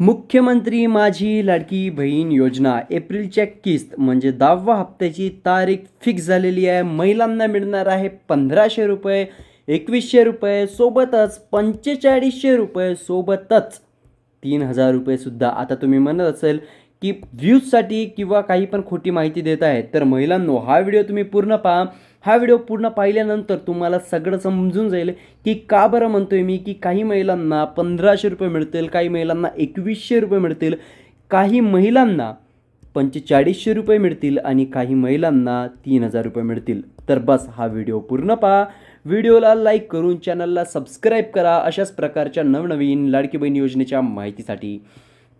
मुख्यमंत्री माझी लाडकी बहीण योजना एप्रिलच्या किस्त म्हणजे दहावा हप्त्याची तारीख फिक्स झालेली आहे. महिलांना मिळणार आहे पंधराशे रुपये एकवीसशे रुपये सोबतच पंचेचाळीसशे रुपये सोबतच. तीन हजार रुपयेसुद्धा आता तुम्ही म्हणत असेल की व्ह्यूजसाठी किंवा काही पण खोटी माहिती देत आहे तर महिलांनो हा व्हिडिओ तुम्ही पूर्ण पहा. हा व्हिडिओ पूर्ण पाहिल्यानंतर तुम्हाला सगळं समजून जाईल की का बरं म्हणतोय मी की काही महिलांना पंधराशे रुपये मिळतील काही महिलांना एकवीसशे रुपये मिळतील काही महिलांना पंचेचाळीसशे रुपये मिळतील आणि काही महिलांना तीन हजार रुपये मिळतील. तर बस हा व्हिडिओ पूर्ण पहा. व्हिडिओला लाईक करून चॅनलला सबस्क्राईब करा अशाच प्रकारच्या नवनवीन लाडकी बहीण योजनेच्या माहितीसाठी.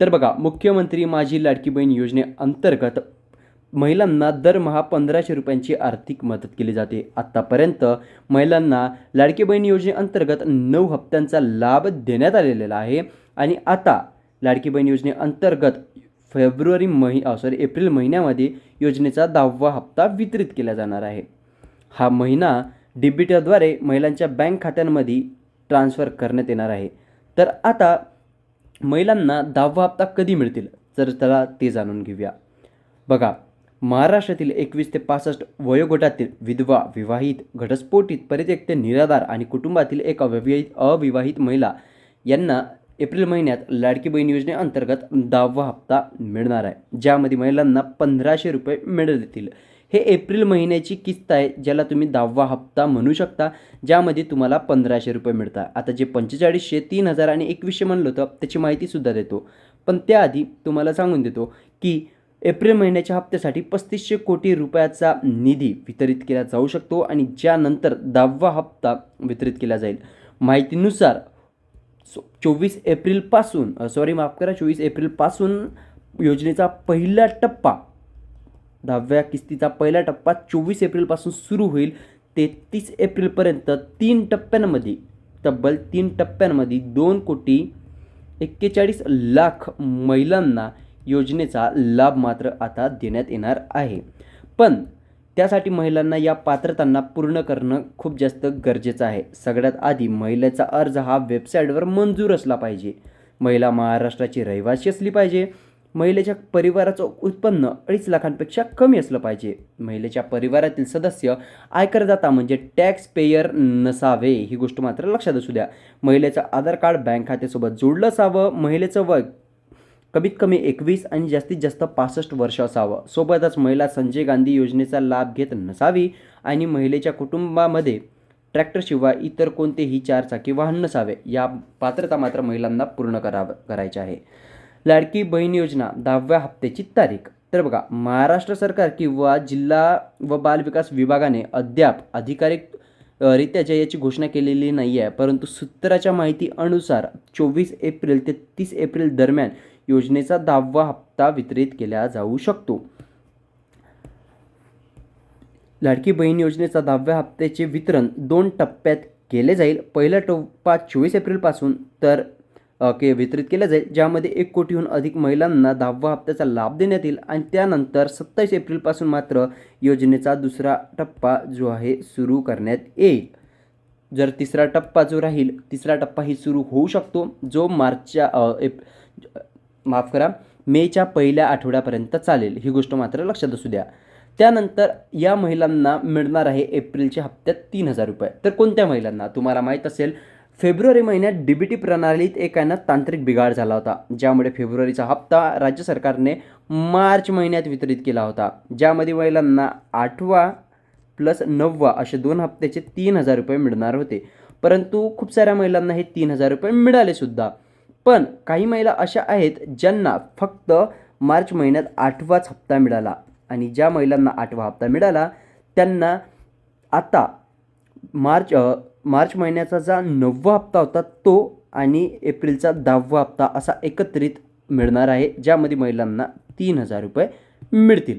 तर बघा मुख्यमंत्री माझी लाडकी बहीण योजनेअंतर्गत महिलांना दरमहा पंधराशे रुपयांची आर्थिक मदत केली जाते. आत्तापर्यंत महिलांना लाडकी बहीण योजनेअंतर्गत नऊ हप्त्यांचा लाभ देण्यात आलेला आहे आणि आता लाडकी बहीण योजनेअंतर्गत फेब्रुवारी महि सॉरी एप्रिल महिन्यामध्ये योजनेचा दहावा हप्ता वितरित केला जाणार आहे. हा महिना डीबीटीद्वारे महिलांच्या बँक खात्यांमध्ये ट्रान्स्फर करण्यात येणार आहे. तर आता महिलांना दहावा हप्ता कधी मिळतील? तर त्याला ते जाणून घेऊया. बघा महाराष्ट्रातील एकवीस ते पासष्ट वयोगटातील विधवा विवाहित घटस्फोटित परित्यक्त निराधार आणि कुटुंबातील एक अविवाहित अविवाहित महिला यांना एप्रिल महिन्यात लाडकी बहीण योजनेअंतर्गत दहावा हप्ता मिळणार आहे. ज्यामध्ये महिलांना पंधराशे रुपये मिळतील हे एप्रिल महिन्याची किस्त आहे ज्याला तुम्ही दहावा हप्ता म्हणू शकता ज्यामध्ये तुम्हाला पंधराशे रुपये मिळतात. आता जे पंचेचाळीसशे तीन हजार आणि एकवीसशे म्हणलं होतं त्याची माहितीसुद्धा देतो. पण त्याआधी तुम्हाला सांगून देतो की एप्रिल महिन्याच्या हप्त्यासाठी पस्तीसशे कोटी रुपयाचा निधी वितरित केला जाऊ शकतो आणि ज्यानंतर दहावा हप्ता वितरित केला जाईल. माहितीनुसार चोवीस एप्रिलपासून सॉरी माफ करा चोवीस एप्रिलपासून योजनेचा पहिला टप्पा दहाव्या किस्तीचा पहिला टप्पा चोवीस एप्रिलपासून सुरू होईल. ते तीस एप्रिलपर्यंत तीन टप्प्यांमध्ये तब्बल तीन टप्प्यांमध्ये दोन कोटी एक्केचाळीस लाख महिलांना योजनेचा लाभ मात्र आता देण्यात येणार आहे. पण त्यासाठी महिलांना या पात्रतांना पूर्ण करणं खूप जास्त गरजेचं आहे. सगळ्यात आधी महिलेचा अर्ज हा वेबसाईटवर मंजूर असला पाहिजे. महिला महाराष्ट्राची रहिवासी असली पाहिजे. महिलेच्या परिवाराचं उत्पन्न अडीच लाखांपेक्षा कमी असलं पाहिजे. महिलेच्या परिवारातील सदस्य आयकरदाता म्हणजे टॅक्स पेयर नसावे ही गोष्ट मात्र लक्षात असू द्या. महिलेचं आधार कार्ड बँक खात्यासोबत जोडलं असावं महिलेचं वय कमीत कमी एकवीस आणि जास्तीत जास्त पासष्ट वर्ष असावं. सोबतच महिला संजय गांधी योजनेचा लाभ घेत नसावी आणि महिलेच्या कुटुंबामध्ये ट्रॅक्टरशिवाय इतर कोणतेही चारचाकी वाहन नसावे या पात्रता मात्र महिलांना पूर्ण करावं करायची आहे. लाडकी बहीण योजना दहाव्या हप्त्याची तारीख. तर बघा महाराष्ट्र सरकार किंवा जिल्हा व बालविकास विभागाने अद्याप अधिकारिक रित्या याची घोषणा केलेली नाही आहे परंतु सूत्राच्या माहिती अनुसार चोवीस एप्रिल ते तीस एप्रिल दरम्यान योजनेचा दहावा हप्ता वितरित केला जाऊ शकतो. लाडकी बहीण योजनेचा दहाव्या हप्त्याचे वितरण दोन टप्प्यात केले जाईल. पहिला टप्पा चोवीस एप्रिलपासून तर के वितरित केला जाईल ज्यामध्ये एक कोटीहून अधिक महिलांना दहावा हप्त्याचा लाभ देण्यात येईल आणि त्यानंतर सत्तावीस एप्रिलपासून मात्र योजनेचा दुसरा टप्पा जो आहे सुरू करण्यात येईल. जर तिसरा टप्पा जो राहील तिसरा टप्पा ही सुरू होऊ शकतो जो मार्चच्या एप माफ करा मेच्या पहिल्या आठवड्यापर्यंत चालेल. ही गोष्ट मात्र लक्षात असू द्या. त्यानंतर या महिलांना मिळणार आहे एप्रिलच्या हप्त्यात तीन हजार रुपये. तर कोणत्या महिलांना? तुम्हाला माहीत असेल फेब्रुवारी महिन्यात डी बी टी प्रणालीत एक आहे ना तांत्रिक बिघाड झाला होता. ज्यामुळे फेब्रुवारीचा हप्ता राज्य सरकारने मार्च महिन्यात वितरित केला होता. ज्यामध्ये महिलांना आठवा प्लस नववा असे दोन हप्त्याचे तीन हजार रुपये मिळणार होते. परंतु खूप साऱ्या महिलांना हे तीन हजार रुपये मिळालेसुद्धा पण काही महिला अशा आहेत ज्यांना फक्त मार्च महिन्यात आठवाच हप्ता मिळाला. आणि ज्या महिलांना आठवा हप्ता मिळाला त्यांना आता मार्च मार्च महिन्याचा जा नववा हप्ता होता तो आणि एप्रिलचा दहावा हप्ता असा एकत्रित मिळणार आहे ज्यामध्ये महिलांना तीन हजार रुपये मिळतील.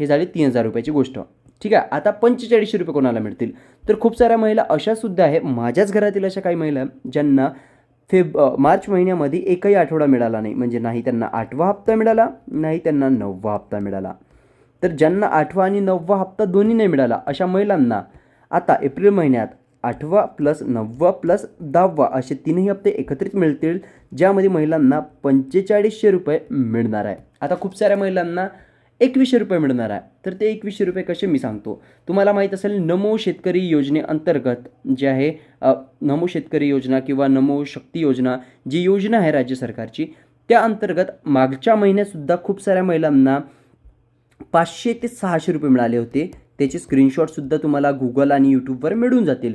हे झाली तीन हजार रुपयाची गोष्ट. ठीक आहे आता पंचेचाळीसशे रुपये कोणाला मिळतील? तर खूप साऱ्या महिला अशा सुद्धा आहे माझ्याच घरातील अशा काही महिला ज्यांना फेब मार्च महिन्यामध्ये एकही आठवडा मिळाला नाही. म्हणजे नाही त्यांना आठवा हप्ता मिळाला नाही त्यांना नववा हप्ता मिळाला. तर ज्यांना आठवा आणि नववा हप्ता दोन्ही नाही मिळाला अशा महिलांना आता एप्रिल महिन्यात आठवा प्लस नववा प्लस दहावा असे तीनही हप्ते एकत्रित मिळतील ज्यामध्ये महिलांना पंचेचाळीसशे रुपये मिळणार आहे. आता खूप साऱ्या महिलांना एकवीसशे रुपये मिळणार आहे. तर ते एकवीसशे रुपये कसे मी सांगतो. तुम्हाला माहीत असेल नमो शेतकरी योजनेअंतर्गत जे आहे नमो शेतकरी योजना किंवा नमो शक्ती योजना जी योजना आहे राज्य सरकारची त्या अंतर्गत मागच्या महिन्यातसुद्धा खूप साऱ्या महिलांना पाचशे ते सहाशे रुपये मिळाले होते. त्याचे स्क्रीनशॉटसुद्धा तुम्हाला गुगल आणि यूट्यूबवर मिळून जातील.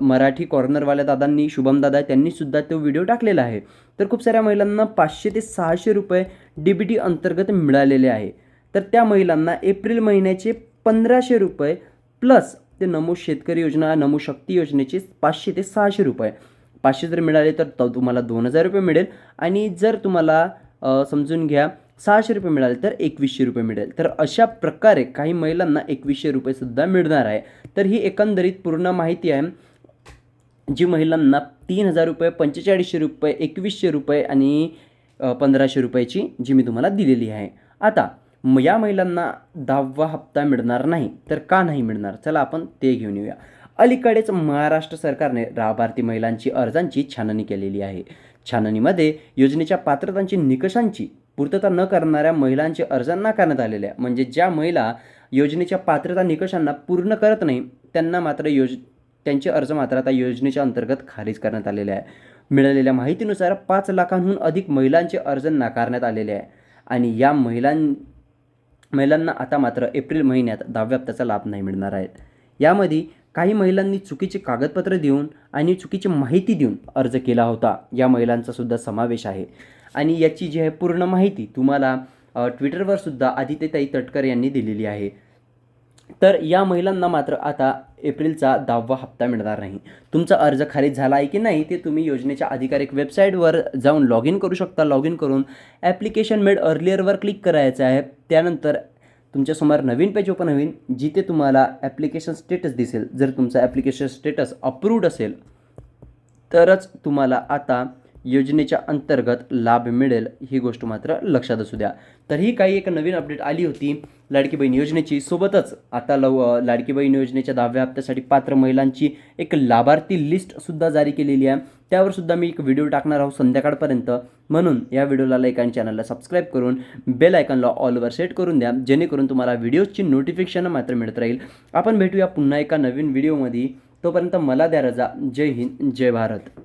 मराठी कॉर्नरवाल्या दादांनी शुभम दादा त्यांनीसुद्धा तो व्हिडिओ टाकलेला आहे. तर खूप साऱ्या महिलांना पाचशे ते सहाशे रुपये डी बी टी अंतर्गत मिळालेले आहे. तर त्या महिलांना एप्रिल महिन्याचे पंधराशे रुपये प्लस ते नमो शेतकरी योजना नमो शक्ती योजनेचे पाचशे ते सहाशे रुपये. पाचशे जर मिळाले तर तो तुम्हाला दोन हजार रुपये मिळेल. आणि जर तुम्हाला समजून घ्या सहाशे रुपये मिळाले तर एकवीसशे रुपये मिळेल. तर अशा प्रकारे काही महिलांना एकवीसशे रुपयेसुद्धा मिळणार आहे. तर ही एकंदरीत पूर्ण माहिती आहे जी महिलांना तीन हजार रुपये पंचेचाळीसशे रुपये एकवीसशे रुपये आणि पंधराशे रुपयाची जी मी तुम्हाला दिलेली आहे. आता म या महिलांना दहावा हप्ता मिळणार नाही तर का नाही मिळणार? चला आपण ते घेऊन येऊया. अलीकडेच महाराष्ट्र सरकारने लाभार्थी महिलांची अर्जांची छाननी केलेली आहे. छाननीमध्ये योजनेच्या पात्रतांची निकषांची पूर्तता न करणाऱ्या महिलांचे अर्ज नाकारण्यात आलेले आहे म्हणजे ज्या महिला योजनेच्या पात्रता निकषांना पूर्ण करत नाही त्यांना मात्र योज त्यांचे अर्ज मात्र आता योजनेच्या अंतर्गत खारिज करण्यात आलेले आहे मिळालेल्या माहितीनुसार पाच लाखांहून अधिक महिलांचे अर्ज नाकारण्यात आलेले आहे आणि या महिलां महिलांना आता मात्र एप्रिल महिन्यात दहाव्या हप्त्याचा लाभ नाही मिळणार आहे. यामध्ये काही महिलांनी चुकीचे कागदपत्र देऊन आणि चुकीची माहिती देऊन अर्ज केला होता. या महिलांचा सुद्धा समावेश आहे. आणि याची जी आहे पूर्ण माहिती तुम्हाला ट्विटरवरसुद्धा ट्विटरवर सुद्धा आदित्यताई तटकर यांनी दिलेली आहे. तर या महिलांना मात्र आता एप्रिलचा दहावा हप्ता मिळणार नाही. तुमचा अर्ज खारिज झाला आहे की नाही ते तुम्ही योजनेच्या अधिकारिक वेबसाईटवर जाऊन लॉग इन करू शकता. लॉग इन करून ॲप्लिकेशन मेड अर्लिअरवर क्लिक करायचं आहे. त्यानंतर तुमच्यासमोर नवीन पेज ओपन होईल जिथे तुम्हाला ॲप्लिकेशन स्टेटस दिसेल. जर तुमचा ॲप्लिकेशन स्टेटस अप्रूव्ड असेल तरच तुम्हाला आता योजनेच्या अंतर्गत लाभ मिळेल ही गोष्ट मात्र लक्षात असू द्या. तर ही काही एक नवीन अपडेट आली होती लाडकी बहीण योजनेची. सोबतच आता लव लाडकी बहीण योजनेच्या दहाव्या हप्त्यासाठी पात्र महिलांची एक लाभार्थी लिस्टसुद्धा जारी केलेली आहे. त्यावर सुद्धा मी एक व्हिडिओ टाकणार आहोत संध्याकाळपर्यंत. म्हणून या व्हिडिओला लाईक आणि चॅनलला सबस्क्राईब करून बेल आयकॉनला ऑलवर सेट करून द्या जेणेकरून तुम्हाला व्हिडिओजची नोटिफिकेशन मात्र मिळत राहील. आपण भेटूया पुन्हा एका नवीन व्हिडिओमध्ये तोपर्यंत मला द्या रजा. जय हिंद जय भारत.